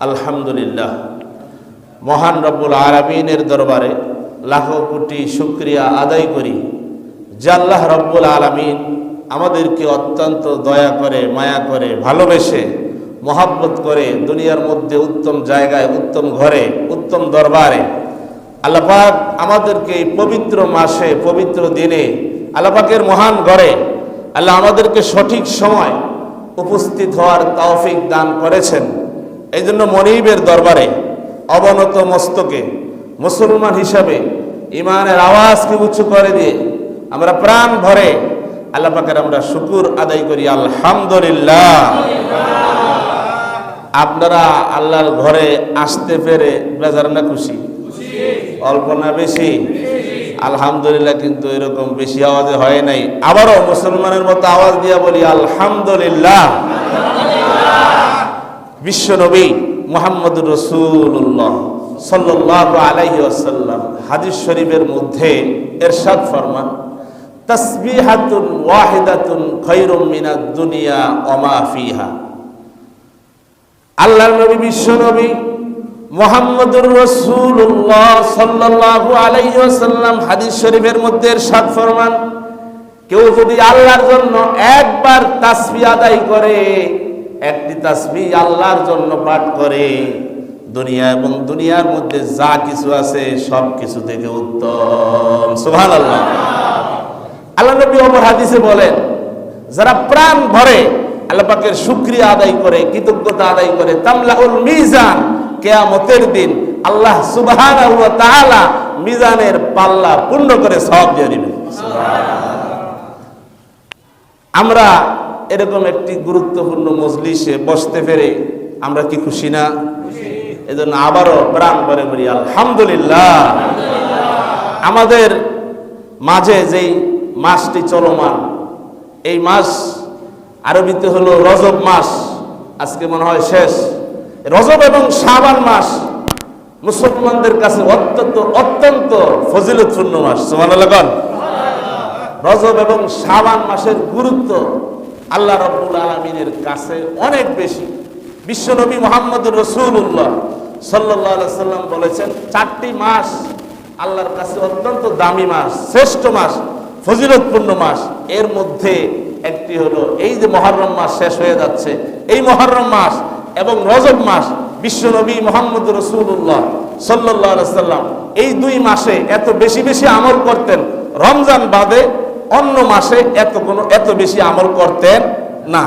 আলহামদুলিল্লাহ। মহান রব্বুল আলমিনের দরবারে লাখো কোটি শুক্রিয়া আদায় করি যে আল্লাহ রব্বুল আলমিন আমাদেরকে অত্যন্ত দয়া করে, মায়া করে, ভালোবেসে, মহাব্বত করে দুনিয়ার মধ্যে উত্তম জায়গায়, উত্তম ঘরে, উত্তম দরবারে আল্লাপাক আমাদেরকে এই পবিত্র মাসে, পবিত্র দিনে আল্লাপাকের মহান ঘরে আল্লাহ আমাদেরকে সঠিক সময় উপস্থিত হওয়ার তৌফিক দান করেছেন। এই জন্য মনিবের দরবারে অবনত মস্তকে মুসলমান হিসাবে ইমানের আওয়াজকে উঁচু করে দিয়ে আমরা প্রাণ ভরে আল্লাহ পাকের আমরা শুকুর আদায় করি, আলহামদুলিল্লাহ। আপনারা আল্লাহর ঘরে আসতে পেরে বেজার না খুশি? অল্প না বেশি? আলহামদুলিল্লাহ কিন্তু এরকম বেশি আওয়াজে হয় নাই। আবারও মুসলমানের মতো আওয়াজ দিয়া বলি, আলহামদুলিল্লাহ। বিশ্বনবী মোহাম্মদ রসুল্লাহ সাল্লাহ আলাইহি আসাল্লাম হাদিস শরীফের মধ্যে এরশাদ ফরমান, তসবিহাতুন ওয়াহিদাতুন খৈরুম দুনিয়া ওমা ফিহা। আল্লাহর নবী বিশ্বনবী মোহাম্মদুর রসুল্লাহ সাল্লাল্লাহু আলাইহি ওয়াসাল্লাম হাদিস শরীফের মধ্যে এরশাদ ফরমান, কেউ যদি আল্লাহর জন্য একবার তাসবি আদায় করে একটি তাসবি আল্লাহর জন্য পাঠ করে। দুনিয়া এবং দুনিয়ার মধ্যে যা কিছু আছে সব কিছু থেকে উত্তম। সুভান আল্লাহ আল্লাহ নবী অমর হাদিসে বলেন, যারা প্রাণ ভরে আল্লাহ সুক্রিয়া আদায় করে, কৃতজ্ঞতা আদায় করে, তামলাউল মিজান, কেয়ামতের দিন আল্লাহ তাআলা মিজানের পাল্লা পূর্ণ করে সব দিয়ে দিবেন। আমরা এরকম একটি গুরুত্বপূর্ণ মজলিসে বসতে পেরে আমরা কি খুশি না? এজন্য আবারও প্রাণ করে বলি, আলহামদুলিল্লাহ। আমাদের মাঝে যেই মাসটি চলমান, এই মাস আরবিতে হলো রজব মাস, আজকে মনে হয় শেষ। রজব এবং শাবান মাস মুসলমানদের কাছে অত্যন্ত অত্যন্ত ফজিলতপূর্ণ মাস সমান রজব এবং শাবান মাসের গুরুত্ব আল্লাহ রব্বুল আলমিনের কাছে অনেক বেশি। বিশ্বনবী মোহাম্মদ রসুল্লাহ সাল্লাহ সাল্লাম বলেছেন, চারটি মাস আল্লাহর কাছে অত্যন্ত দামি মাস, শ্রেষ্ঠ মাস, ফজিলতপূর্ণ মাস। এর মধ্যে একটি হলো, এই যে মহরম মাস শেষ হয়ে যাচ্ছে, এই মহরম মাস এবং রজব মাস বিশ্বনবী মোহাম্মদ রসুল্লাহ সাল্লাহ সাল্লাম এই দুই মাসে এত বেশি বেশি আমল করতেন। রমজান বাদে অন্য মাসে এত কোনো, এত বেশি আমল করতেন না।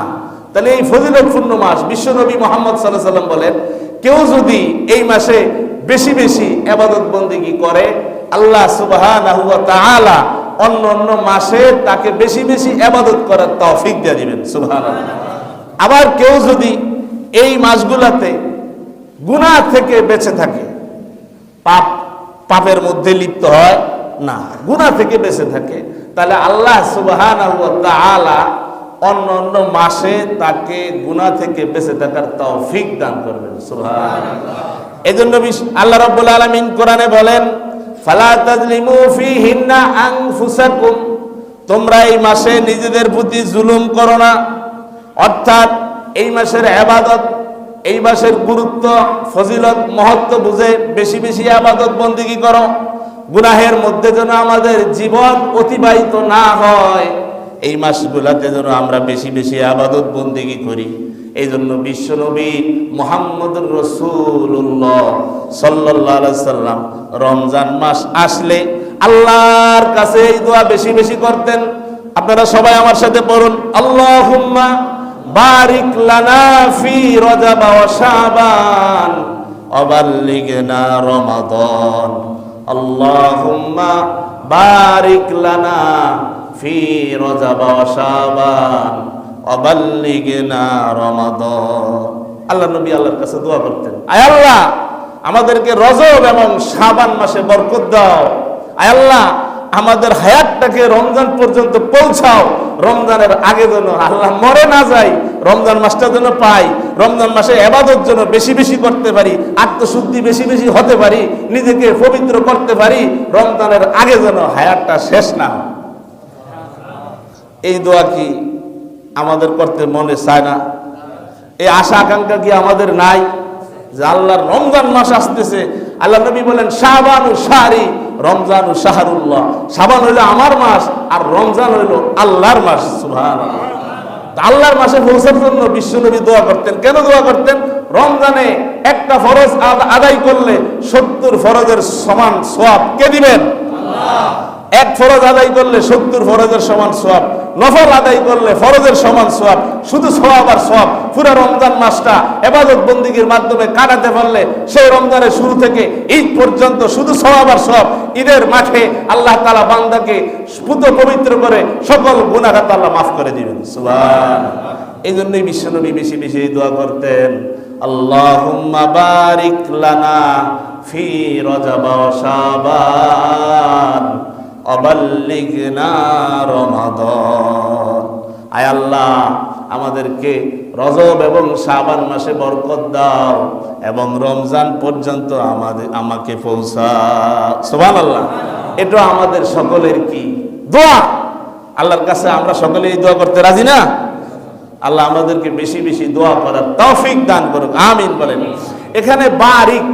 তাহলে এই ফজিলতপূর্ণ মাস বিশ্বনবী মোহাম্মদ সাল্লাহ সাল্লাম বলেন, কেউ যদি এই মাসে বেশি বেশি আবাদত বন্দিগি করে, আল্লাহ সুবাহ অন্য অন্য মাসে তাকে বেশি বেশি আবাদত করার তৌফিক দিয়ে দিবেন সুবাহ আবার কেউ যদি এই মাসগুলাতে গুনাহ থেকে বেঁচে থাকে, পাপ, পাপের মধ্যে লিপ্ত হয়, না, গুনাহ থেকে বেঁচে থাকে তাহলে আল্লাহ সুবহানাহু ওয়া তাআলা অন্য অন্য মাসে তাকে গুনাহ থেকে বেঁচে থাকার তৌফিক দান করবেন, সুবহানাল্লাহ। এজন্য বিশ- আল্লাহ রাব্বুল আলামিন কোরআনে বলেন, ফালা তাজলিমু ফীহিন্না আনফুসাকুম। তোমরা এই মাসে নিজেদের প্রতি জুলুম করো না। অর্থাৎ এই মাসের আবাদত, এই মাসের গুরুত্ব, ফজিলত, মহত্ব বুঝে বেশি বেশি আবাদত বন্দিগি করো। গুনাহের মধ্যে যেন আমাদের জীবন অতিবাহিত না হয়, এই মাসগুলাতে যেন আমরা বেশি বেশি আবাদত বন্দিগি করি। এই জন্য বিশ্বনবী মোহাম্মদ রসুল্লাহ সাল্লাহ সাল্লাম রমজান মাস আসলে আল্লাহর কাছে এই দোয়া বেশি বেশি করতেন। আপনারা সবাই আমার সাথে পড়ুন, আল্লাহুম্মা বারিক লানা ফি রজব শাবান অবাল্লিগনা রমাদান। আল্লাহুম্মা বারিক লানা ফি রজব শাবান অবাল্লিগনা রমাদান। আল্লাহ নবী আল্লাহর কাছে দোয়া করতেন, আয় আল্লাহ, আমাদেরকে রজব এবং শাবান মাসে বরকত দাও। আয় আল্লাহ, আমাদের হায়াতটাকে রমজান পর্যন্ত পৌঁছাও। রমজানের আগে যেন আল্লাহ মরে না যাই রমজান মাসটা যেন পাই, রমজান মাসে এবাদত জন্য বেশি বেশি করতে পারি, আত্মশুদ্ধি বেশি বেশি হতে পারি, নিজেকে পবিত্র করতে পারি, রমজানের আগে যেন হায়াতটা শেষ না হয়। এই দোয়া কি আমাদের করতে মনে চায় না? এই আশা আকাঙ্ক্ষা কি আমাদের নাই? যে আল্লাহর রমজান মাস আসতেছে, আল্লাহ নবী বলেন শাহবানু শাহরি, রমজানু শাহরুল্লাহ। শাবান হইল আমার মাস আর রমজান হইল আল্লাহর মাস, সুবহানাল্লাহ। আল্লাহর মাসে পৌঁছার জন্য বিশ্বনবী দোয়া করতেন। কেন দোয়া করতেন? রমজানে একটা ফরজ আদায় করলে সত্তর ফরজের সমান সোয়াব কে দিবেন? এক ফরজ আদায় করলে সত্তর ফরজের সমান সোয়াব নফল আদায় করলে ফরজের সমান সোয়াব শুধু সোয়াব আর সোয়াব পুরো রমজান মাসটা এবাদত বন্দিগির মাধ্যমে কাটাতে পারলে সেই রমজানের শুরু থেকে ঈদ পর্যন্ত শুধু সোয়াব আর সোয়াব ঈদের মাঠে আল্লাহ তালা বান্দাকে পুত পবিত্র করে সকল গুণাঘাত আল্লাহ মাফ করে দিবেন। এই জন্যই বিশ্বনবী বেশি বেশি দোয়া করতেন, আল্লাহুম্মা বারিক লানা ফি রজব ওয়া আল্লাহ, আমাদেরকে রজব এবং শাবান মাসে বরকত দাও এবং রমজান পর্যন্ত আমাদের, আমাকে পৌঁছা আল্লাহ এটা আমাদের সকলের কি? দোয়া। আল্লাহর কাছে আমরা সকলেই দোয়া করতে রাজি না? আল্লাহ আমাদেরকে বেশি বেশি দোয়া করার তৌফিক দান করুক। আমিন বলেন। এখানে বারিক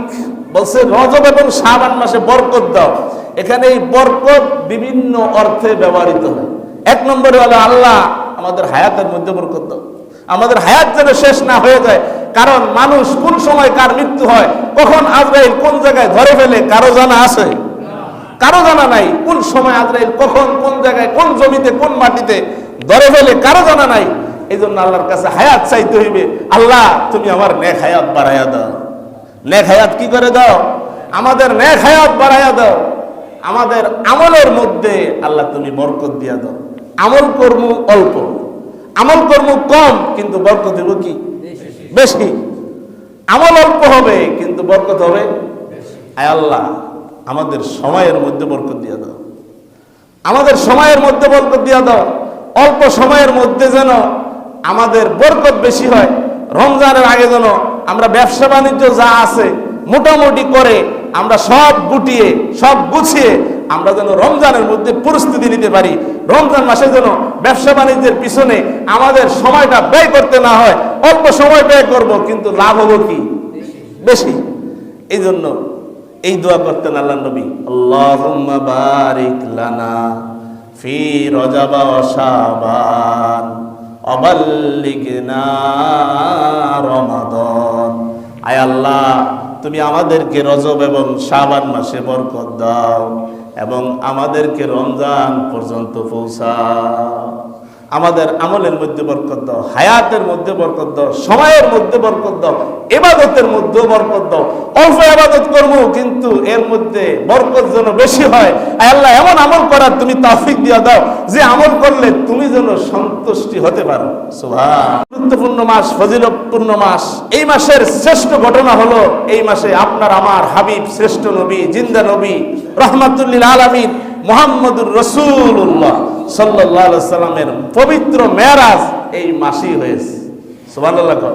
বলছে রজব এবং শাবান মাসে বরকত দাও। এখানে এই বরকত বিভিন্ন অর্থে ব্যবহৃত হয়। এক নম্বরে হলো আল্লাহ আমাদের হায়াতের মধ্যে বরকত দাও। আমাদের হায়াত যেন শেষ না হয়ে যায়, কারণ মানুষ কোন সময় কার মৃত্যু হয়, কখন আজরাইল কোন জায়গায় ধরে ফেলে, কারও জানা আছে? কারও জানা নাই, কোন সময় আজরাইল কখন কোন জায়গায়, কোন জমিতে, কোন মাটিতে ধরে ফেলে, কারও জানা নাই? এই জন্য আল্লাহর কাছে হায়াত চাইতে হইবে, আল্লাহ তুমি আমার নেক হায়াত বাড়াইয়া দাও। নেক হায়াত কি করে দাও? আমাদের নেক হায়াত বাড়াইয়া দাও। আমাদের আমলের মধ্যে আল্লাহ তুমি বরকত দিয়া দাও। আমল কর্ম অল্প। আমল কর্ম কম, কিন্তু বরকত দেব কি? বেশি। আমল অল্প হবে, কিন্তু বরকত হবে আয় আল্লাহ, আমাদের সময়ের মধ্যে বরকত দিয়ে দাও। আমাদের সময়ের মধ্যে বরকত দিয়ে দাও। অল্প সময়ের মধ্যে যেন আমাদের বরকত বেশি হয়। রমজানের আগে যেন আমরা ব্যবসা বাণিজ্য যা আছে, মোটামুটি করে আমরা সব গুটিয়ে, সব গুছিয়ে আমরা যেন রমজানের মধ্যে পরিস্থিতি নিতে পারি। রমজান মাসে যেন ব্যবসা বাণিজ্যের পিছনে আমাদের সময়টা ব্যয় করতে না হয়, অল্প সময় ব্যয় করব, কিন্তু লাভ হব কি? বেশি। এই জন্য এই দোয়া করতেন আল্লাহ নবী। আল্লাহুম্মা বারিক লানা ফি রজব ওয়া শাবান অবাল্লিগনা আয় আল্লাহ তুমি আমাদেরকে রজব এবং শাবান মাসে বরকত দাও এবং আমাদেরকে রমজান পর্যন্ত পৌঁছাও। আমাদের আমলের মধ্যে বরকত দাও, হায়াতের মধ্যে বরকত দাও, সময়ের মধ্যে বরকত দাও, এবাদতের মধ্যে বরকত দাও। অল্প এবাদত করব, কিন্তু এর মধ্যে বরকত যেন বেশি হয়। আল্লাহ, এমন আমল করার তুমি তাফিক দিয়ে দাও, যে আমল করলে তুমি যেন সন্তুষ্টি হতে পারো। গুরুত্বপূর্ণ মাস, ফজিলতপূর্ণ মাস। এই মাসের শ্রেষ্ঠ ঘটনা হলো, এই মাসে আপনার, আমার হাবিব, শ্রেষ্ঠ নবী, জিন্দা নবী, রহমাতুল্লিল আলমিন মোহাম্মদুর রসুল্লাহ সাল্লাহ সাল্লামের পবিত্র মেয়ারাজ এই মাসি হয়েছে। কর।